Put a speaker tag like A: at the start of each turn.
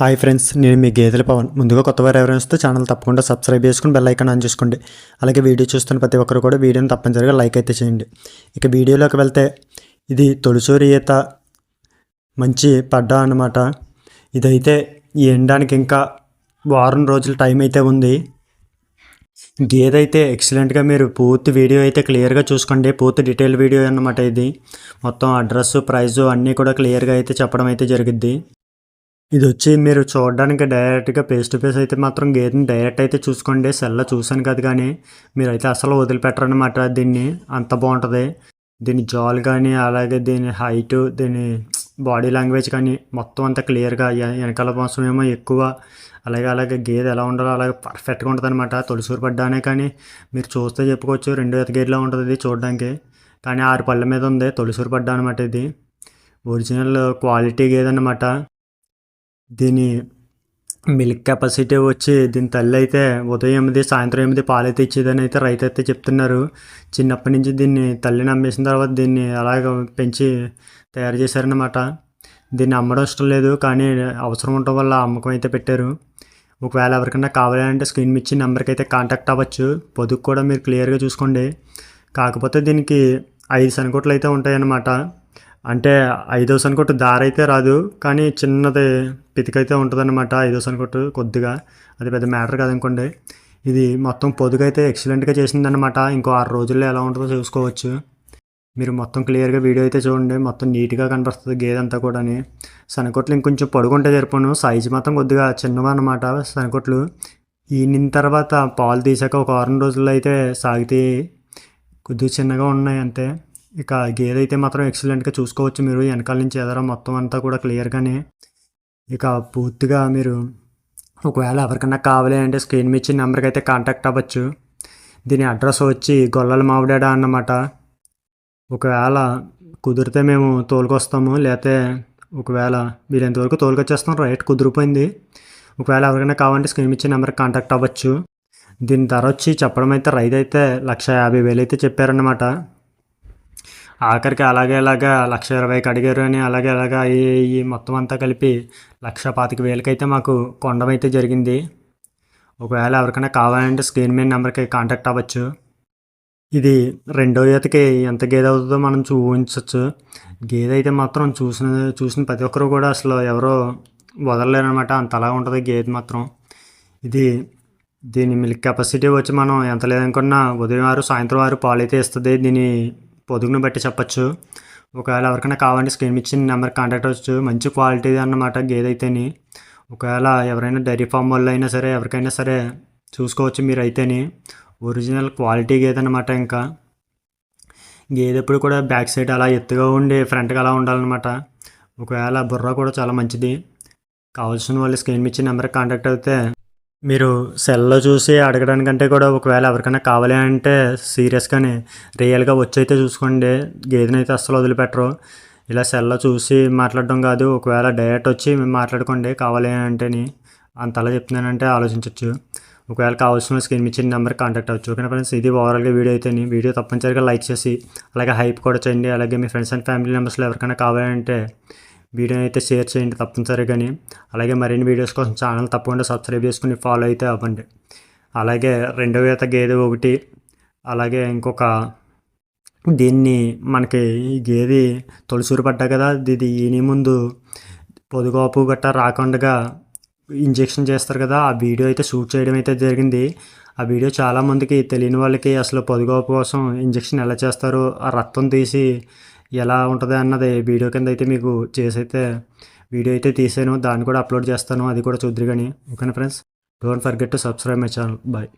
A: Hi friends నేను మీ గేదెల పవన్. ముందుగా కొత్త వారు ఎవరైనా ఛానల్ తప్పకుండా సబ్స్క్రైబ్ చేసుకుని బెల్ ఐకాన్ ఆన్ చేసుకోండి. అలాగే వీడియో చూస్తున్న ప్రతి ఒక్కరు కూడా వీడియోని తప్పనిసరిగా లైక్ అయితే చేయండి. ఇక వీడియోలోకి వెళ్తే ఇది తొలిచూరి ఈత. మంచి పడ్డా అన్నమాట. ఇదైతే ఎండడానికి ఇంకా వారం రోజులు టైం అయితే ఉంది. గేదె అయితే ఎక్సలెంట్గా మీరు పూర్తి వీడియో అయితే క్లియర్గా చూసుకోండి. పూర్తి డీటెయిల్ వీడియో అన్నమాట ఇది. మొత్తం అడ్రస్ ప్రైజు అన్నీ కూడా క్లియర్గా అయితే చెప్పడం అయితే జరిగిద్ది. ఇది వచ్చి మీరు చూడడానికి డైరెక్ట్గా ఫేస్ టు ఫేస్ అయితే మాత్రం గేదెని డైరెక్ట్ అయితే చూసుకోండి. సెల్లో చూశాను కదా కానీ మీరు అయితే అసలు వదిలిపెట్టరనమాట దీన్ని. అంత బాగుంటుంది. దీని జాల్ కానీ అలాగే దీని హైట్ దీని బాడీ లాంగ్వేజ్ కానీ మొత్తం అంతా క్లియర్గా వెనకాల కోసం ఏమో ఎక్కువ. అలాగే అలాగే గేదె ఎలా ఉండాలో అలాగే పర్ఫెక్ట్గా ఉంటుంది అనమాట తొలిసూరు పడ్డానే కానీ మీరు చూస్తే చెప్పుకోవచ్చు రెండు ఎతగేట్లా ఉంటుంది ఇది చూడడానికి. కానీ ఆరు పళ్ళ మీద ఉంది. తొలిసూరు పడ్డా అనమాట ఇది. ఒరిజినల్ క్వాలిటీ గేదె అనమాట దీని మిల్క్ కెపాసిటీ వచ్చి దీని తల్లి అయితే ఉదయం ఎనిమిది సాయంత్రం ఎనిమిది పాలైతే ఇచ్చేదని అయితే రైతు అయితే చెప్తున్నారు. చిన్నప్పటి నుంచి దీన్ని తల్లిని అమ్మేసిన తర్వాత దీన్ని అలాగ పెంచి తయారు చేశారనమాట దీన్ని అమ్మడం ఇష్టం లేదు కానీ అవసరం ఉండటం వల్ల అమ్మకం అయితే పెట్టారు. ఒకవేళ ఎవరికైనా కావాలంటే స్క్రీన్ ఇచ్చి నెంబర్కి అయితే కాంటాక్ట్ అవ్వచ్చు. పొదుగు కూడా మీరు క్లియర్గా చూసుకోండి. కాకపోతే దీనికి ఐదు సనకోట్లు అయితే ఉంటాయన్నమాట. అంటే ఐదో సనకొట్టు దారి అయితే రాదు కానీ చిన్నది పితికైతే ఉంటుందన్నమాట ఐదో సనకొట్టు కొద్దిగా. అది పెద్ద మ్యాటర్ కాదనుకోండి. ఇది మొత్తం పొదుగైతే ఎక్సలెంట్గా చేసిందనమాట ఇంకో ఆరు రోజుల్లో ఎలా ఉంటుందో చూసుకోవచ్చు. మీరు మొత్తం క్లియర్గా వీడియో అయితే చూడండి. మొత్తం నీట్గా కనపడుతుంది గేదె అంతా కూడా సనకొట్లు ఇంకొంచెం పొడుగుంటే జరిపాను సైజు మాత్రం కొద్దిగా చిన్నవి అనమాట సనకొట్లు. ఈనిన తర్వాత పాలు తీసాక ఒక వారం రోజుల్లో అయితే సాగితే కొద్దిగా చిన్నగా ఉన్నాయి అంతే. ఇక గేదె అయితే మాత్రం ఎక్సలెంట్గా చూసుకోవచ్చు మీరు. వెనకాల నుంచి ఎదర మొత్తం అంతా కూడా క్లియర్గానే ఇక పూర్తిగా మీరు ఒకవేళ ఎవరికన్నా కావాలి అంటే స్క్రీన్ మీద ఇచ్చిన నెంబర్కి అయితే కాంటాక్ట్ అవ్వచ్చు. దీని అడ్రస్ వచ్చి గొల్లల మావిడాడ అన్నమాట. ఒకవేళ కుదిరితే మేము తోలుకొస్తాము. లేతే ఒకవేళ వీలైనంతవరకు తోలుకొచ్చేస్తాం రైట్ కుదిరిపోయింది. ఒకవేళ ఎవరికైనా కావాలంటే స్క్రీన్ ఇచ్చే నెంబర్కి కాంటాక్ట్ అవ్వచ్చు. దీని ధర వచ్చి చెప్పడం అయితే రైతు అయితే లక్ష యాభై వేలు అయితే చెప్పారన్నమాట. ఆఖరికి అలాగే అలాగా లక్ష ఇరవైకి అడిగారు అని అలాగే అలాగా ఈ మొత్తం అంతా కలిపి లక్ష పాతిక వేలకైతే మాకు కొండమైతే జరిగింది. ఒకవేళ ఎవరికైనా కావాలంటే స్క్రీన్ మీద నెంబర్కి కాంటాక్ట్ అవ్వచ్చు. ఇది రెండో ఈతకి ఎంత గేదె అవుతుందో మనం ఊహించవచ్చు గేదె అయితే మాత్రం చూసిన చూసిన ప్రతి ఒక్కరు కూడా అసలు ఎవరో వదలలేరనమాట అంతలా ఉంటుంది గేదె మాత్రం. ఇది దీని మిల్క్ కెపాసిటీ వచ్చి మనం ఎంత లేదనుకున్నా ఉదయం వారు సాయంత్రం వారు పాలు అయితే ఇస్తుంది. దీని పొదుగును బట్టి చెప్పచ్చు. ఒకవేళ ఎవరికైనా కావాలంటే స్క్రీన్ ఇచ్చిన నెంబర్ కాంటాక్ట్ అవ్వచ్చు. మంచి క్వాలిటీది అన్నమాట గేదె అయితేని ఒకవేళ ఎవరైనా డైరీ ఫామ్ వాళ్ళు అయినా సరే ఎవరికైనా సరే చూసుకోవచ్చు మీరు అయితేని ఒరిజినల్ క్వాలిటీ గేదె అనమాట ఇంకా. గేదె ఎప్పుడు కూడా బ్యాక్ సైడ్ అలా ఎత్తుగా ఉండి ఫ్రంట్గా అలా ఉండాలన్నమాట. ఒకవేళ బుర్ర కూడా చాలా మంచిది. కావాల్సిన వాళ్ళు స్క్రీన్ ఇచ్చి నెంబర్ కాంటాక్ట్ అయితే మీరు సెల్లో చూసి అడగడానికంటే కూడా ఒకవేళ ఎవరికైనా కావాలి అంటే సీరియస్గానే రియల్గా వచ్చి అయితే చూసుకోండి. గేదెని అయితే అస్సలు వదిలిపెట్టరు. ఇలా సెల్లో చూసి మాట్లాడడం కాదు ఒకవేళ డైరెక్ట్ వచ్చి మేము మాట్లాడుకోండి కావాలి అంటేని అంతలా చెప్తున్నానంటే ఆలోచించవచ్చు ఒకవేళ కావాల్సిన స్క్రీన్ ఇచ్చిన నెంబర్ కాంటాక్ట్ అవ్వచ్చు. ఓకే ఫ్రెండ్స్ ఇది ఓవరాల్గా వీడియో అయితే వీడియో తప్పనిసరిగా లైక్ చేసి అలాగే హైప్ కూడా చేయండి. అలాగే మీ ఫ్రెండ్స్ అండ్ ఫ్యామిలీ మెంబర్స్లో ఎవరికైనా కావాలంటే వీడియోని అయితే షేర్ చేయండి తప్పనిసరిగాని అలాగే మరిన్ని వీడియోస్ కోసం ఛానల్ తప్పకుండా సబ్స్క్రైబ్ చేసుకుని ఫాలో అయితే అవ్వండి. అలాగే రెండో ఈత గేదె ఒకటి. అలాగే ఇంకొక దీన్ని మనకి ఈ గేది తొలిసూరు పడ్డా కదా ఇది ఈని ముందు పొదుగోపు గట్టా రాకుండా ఇంజెక్షన్ చేస్తారు కదా ఆ వీడియో అయితే షూట్ చేయడం అయితే జరిగింది. ఆ వీడియో చాలామందికి తెలియని వాళ్ళకి అసలు పొదుగోపు కోసం ఇంజెక్షన్ ఎలా చేస్తారో ఆ రక్తం తీసి ఎలా ఉంటుంది అన్నది వీడియో కింద అయితే మీకు చేసైతే వీడియో అయితే తీసాను దాన్ని కూడా అప్లోడ్ చేస్తాను అది కూడా చూద్దరు కానీ ఓకేనా friends? Don't forget to subscribe my channel bye